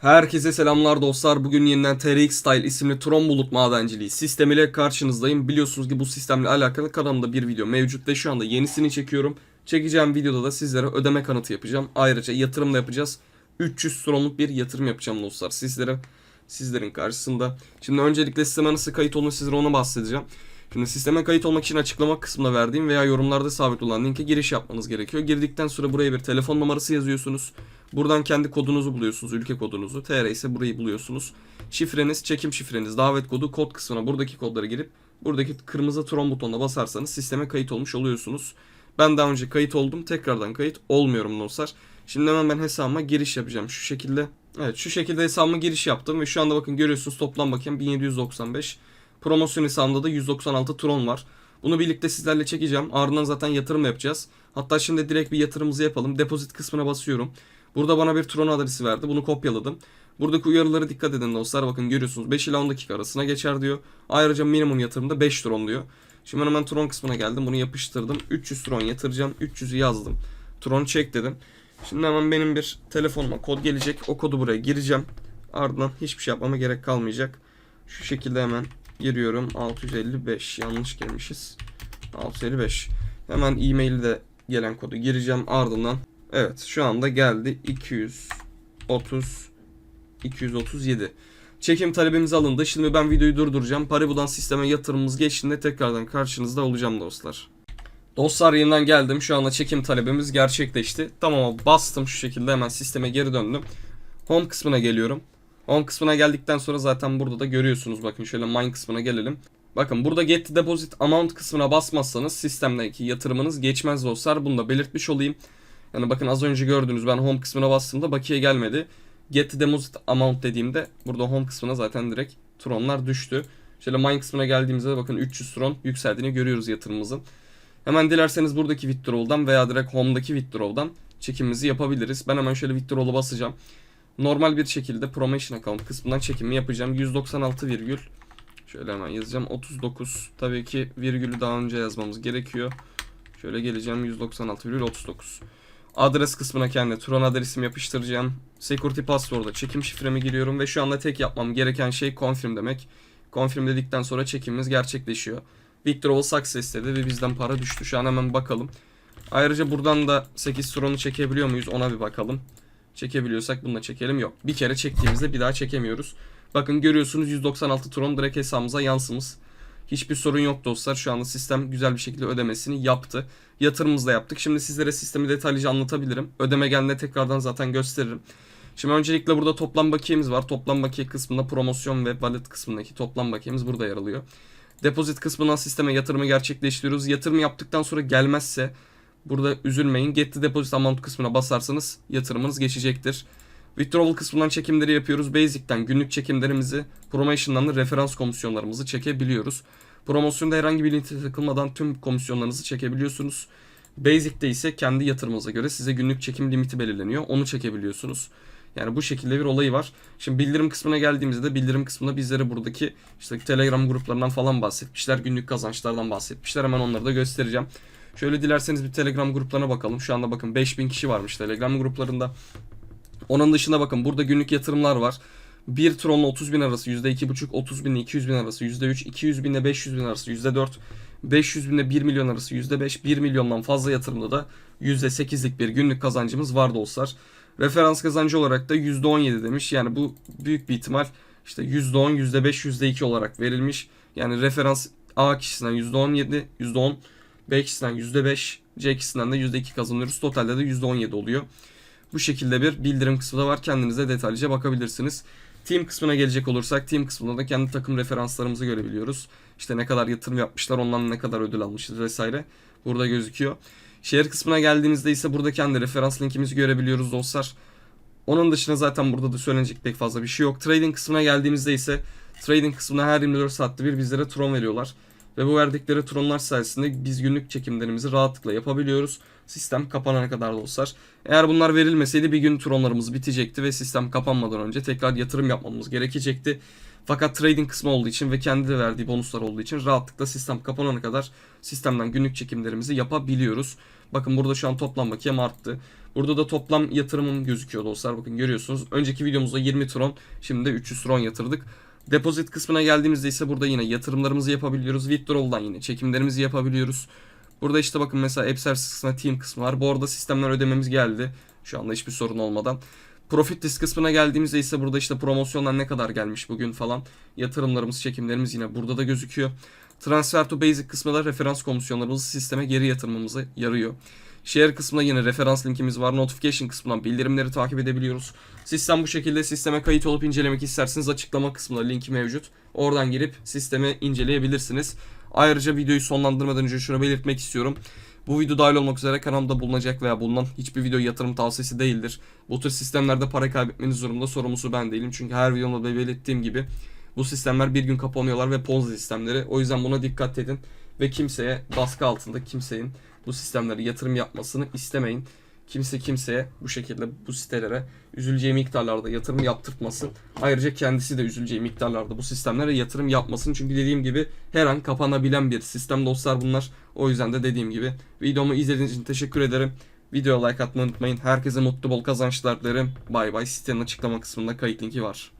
Herkese selamlar dostlar. Bugün yeniden TRX Style isimli Tron bulut madenciliği sistemiyle karşınızdayım. Biliyorsunuz ki bu sistemle alakalı kanalımda bir video mevcut ve şu anda yenisini çekiyorum. Çekeceğim videoda da sizlere ödeme kanıtı yapacağım. Ayrıca yatırım da yapacağız. 300 Tron'luk bir yatırım yapacağım dostlar sizlere. Sizlerin karşısında. Şimdi öncelikle sisteme nasıl kayıt olun sizlere onu bahsedeceğim. Şimdi sisteme kayıt olmak için açıklama kısmına verdiğim veya yorumlarda sabit olan linke giriş yapmanız gerekiyor. Girdikten sonra buraya bir telefon numarası yazıyorsunuz. Buradan kendi kodunuzu buluyorsunuz, ülke kodunuzu. TR ise burayı buluyorsunuz. Şifreniz, çekim şifreniz, davet kodu, kod kısmına buradaki kodları girip buradaki kırmızı tron butonuna basarsanız sisteme kayıt olmuş oluyorsunuz. Ben daha önce kayıt oldum. Tekrardan kayıt olmuyorum dostlar. Şimdi hemen ben hesabıma giriş yapacağım şu şekilde. Evet şu şekilde hesabıma giriş yaptım ve şu anda bakın görüyorsunuz toplam bakayım 1795. Promosyon hesabımda da 196 tron var. Bunu birlikte sizlerle çekeceğim. Ardından zaten yatırım yapacağız. Hatta şimdi direkt bir yatırımımızı yapalım. Depozit kısmına basıyorum. Burada bana bir Tron adresi verdi. Bunu kopyaladım. Buradaki uyarılara dikkat edin dostlar. Bakın görüyorsunuz 5 ila 10 dakika arasına geçer diyor. Ayrıca minimum yatırımda 5 Tron diyor. Şimdi hemen Tron kısmına geldim. Bunu yapıştırdım. 300 Tron yatıracağım. 300'ü yazdım. Tron çek dedim. Şimdi hemen benim bir telefonuma kod gelecek. O kodu buraya gireceğim. Ardından hiçbir şey yapmama gerek kalmayacak. Şu şekilde hemen giriyorum. 655 yanlış gelmişiz. 655. Hemen e-mail'i de gelen kodu gireceğim. Ardından evet şu anda geldi 230 237. Çekim talebimiz alındı. Şimdi ben videoyu durduracağım. Paribu'dan sisteme yatırımımız geçtiğinde tekrardan karşınızda olacağım dostlar. Dostlar yeniden geldim. Şu anda çekim talebimiz gerçekleşti. Tamam bastım şu şekilde hemen sisteme geri döndüm. Home kısmına geliyorum. Home kısmına geldikten sonra zaten burada da görüyorsunuz. Bakın şöyle mine kısmına gelelim. Bakın burada get deposit amount kısmına basmazsanız sistemdeki yatırımınız geçmez dostlar. Bunu da belirtmiş olayım. Yani bakın az önce gördünüz ben home kısmına bastığımda bakiye gelmedi. Get deposit amount dediğimde burada home kısmına zaten direkt tronlar düştü. Şöyle mine kısmına geldiğimizde de bakın 300 tron yükseldiğini görüyoruz yatırımımızın. Hemen dilerseniz buradaki withdrawal'dan veya direkt home'daki withdrawal'dan çekimimizi yapabiliriz. Ben hemen şöyle withdrawal'a basacağım. Normal bir şekilde promotion account kısmından çekimi yapacağım. 196 virgül şöyle hemen yazacağım. 39 tabii ki virgülü daha önce yazmamız gerekiyor. Şöyle geleceğim 196 virgül 39. Adres kısmına kendi Tron adresimi yapıştıracağım. Security password'a çekim şifremi giriyorum ve şu anda tek yapmam gereken şey confirm demek. Confirm dedikten sonra çekimimiz gerçekleşiyor. Withdrawal success dedi ve bizden para düştü. Şu an hemen bakalım. Ayrıca buradan da 8 Tron'u çekebiliyor muyuz ona bir bakalım. Çekebiliyorsak bunu da çekelim. Yok. Bir kere çektiğimizde bir daha çekemiyoruz. Bakın görüyorsunuz 196 Tron direkt hesabımıza yansımış. Hiçbir sorun yok dostlar. Şu anda sistem güzel bir şekilde ödemesini yaptı. Yatırımımızı da yaptık. Şimdi sizlere sistemi detaylıca anlatabilirim. Ödeme geldiğinde tekrardan zaten gösteririm. Şimdi öncelikle burada toplam bakiyemiz var. Toplam bakiye kısmında promosyon ve wallet kısmındaki toplam bakiyemiz burada yer alıyor. Depozit kısmından sisteme yatırımı gerçekleştiriyoruz. Yatırım yaptıktan sonra gelmezse burada üzülmeyin. Get the deposit amount kısmına basarsanız yatırımınız geçecektir. Withdrawal kısmından çekimleri yapıyoruz. Basic'ten günlük çekimlerimizi, promotion'dan da referans komisyonlarımızı çekebiliyoruz. Promosyonda herhangi bir linke takılmadan tüm komisyonlarınızı çekebiliyorsunuz. Basic'te ise kendi yatırımınıza göre size günlük çekim limiti belirleniyor. Onu çekebiliyorsunuz. Yani bu şekilde bir olayı var. Şimdi bildirim kısmına geldiğimizde de bildirim kısmında bizlere buradaki işte Telegram gruplarından falan bahsetmişler. Günlük kazançlardan bahsetmişler. Hemen onları da göstereceğim. Şöyle dilerseniz bir Telegram gruplarına bakalım. Şu anda bakın 5000 kişi varmış Telegram gruplarında. Onun dışında bakın burada günlük yatırımlar var. 1 tronla 30 bin arası %2,5, 30 bin ile 200 bin arası %3, 200 bin ile 500 bin arası %4, 500 bin ile 1 milyon arası %5, 1 milyondan fazla yatırımda da %8'lik bir günlük kazancımız var dostlar. Referans kazancı olarak da %17 demiş. Yani bu büyük bir ihtimal işte %10, %5, %2 olarak verilmiş. Yani referans A kişisinden %17, %10, B kişisinden %5, C kişisinden de %2 kazanıyoruz. Totalde de %17 oluyor. Bu şekilde bir bildirim kısmı da var. Kendinize detaylıca bakabilirsiniz. Team kısmına gelecek olursak team kısmında da kendi takım referanslarımızı görebiliyoruz. İşte ne kadar yatırım yapmışlar, ondan ne kadar ödül almışız vesaire. Burada gözüküyor. Şehir kısmına geldiğimizde ise burada kendi referans linkimizi görebiliyoruz dostlar. Onun dışında zaten burada da söylenecek pek fazla bir şey yok. Trading kısmına geldiğimizde ise trading kısmına her 24 saatte bir bizlere tron veriyorlar. Ve bu verdikleri tronlar sayesinde biz günlük çekimlerimizi rahatlıkla yapabiliyoruz. Sistem kapanana kadar dostlar. Eğer bunlar verilmeseydi bir gün tronlarımız bitecekti ve sistem kapanmadan önce tekrar yatırım yapmamız gerekecekti. Fakat trading kısmı olduğu için ve kendi de verdiği bonuslar olduğu için rahatlıkla sistem kapanana kadar sistemden günlük çekimlerimizi yapabiliyoruz. Bakın burada şu an toplam bakiyem arttı. Burada da toplam yatırımım gözüküyor dostlar. Bakın görüyorsunuz. Önceki videomuzda 20 tron, şimdi de 300 tron yatırdık. Depozit kısmına geldiğimizde ise burada yine yatırımlarımızı yapabiliyoruz. Withdrawal'dan yine çekimlerimizi yapabiliyoruz. Burada işte bakın mesela Service kısmına Team kısmı var. Bu arada sistemler ödememiz geldi. Şu anda hiçbir sorun olmadan. Profit list kısmına geldiğimizde ise burada işte promosyonlar ne kadar gelmiş bugün falan. Yatırımlarımız, çekimlerimiz yine burada da gözüküyor. Transfer to Basic kısmı referans komisyonlarımızı sisteme geri yatırmamıza yarıyor. Share kısmında yine referans linkimiz var. Notification kısmından bildirimleri takip edebiliyoruz. Sistem bu şekilde sisteme kayıt olup incelemek isterseniz açıklama kısmında linki mevcut. Oradan girip sistemi inceleyebilirsiniz. Ayrıca videoyu sonlandırmadan önce şunu belirtmek istiyorum. Bu video dahil olmak üzere kanalımda bulunacak veya bulunan hiçbir video yatırım tavsiyesi değildir. Bu tür sistemlerde para kaybetmeniz durumunda sorumlusu ben değilim. Çünkü her videomda da belirttiğim gibi bu sistemler bir gün kapanıyorlar ve ponzi sistemleri. O yüzden buna dikkat edin ve kimseye baskı altında kimsenin bu sistemlere yatırım yapmasını istemeyin. Kimse kimseye bu şekilde bu sitelere üzüleceği miktarlarda yatırım yaptırtmasın. Ayrıca kendisi de üzüleceği miktarlarda bu sistemlere yatırım yapmasın. Çünkü dediğim gibi her an kapanabilen bir sistem dostlar bunlar. O yüzden de dediğim gibi videomu izlediğiniz için teşekkür ederim. Videoya like atmayı unutmayın. Herkese mutlu bol kazançlar dilerim. Bay bay. Sitenin açıklama kısmında kayıt linki var.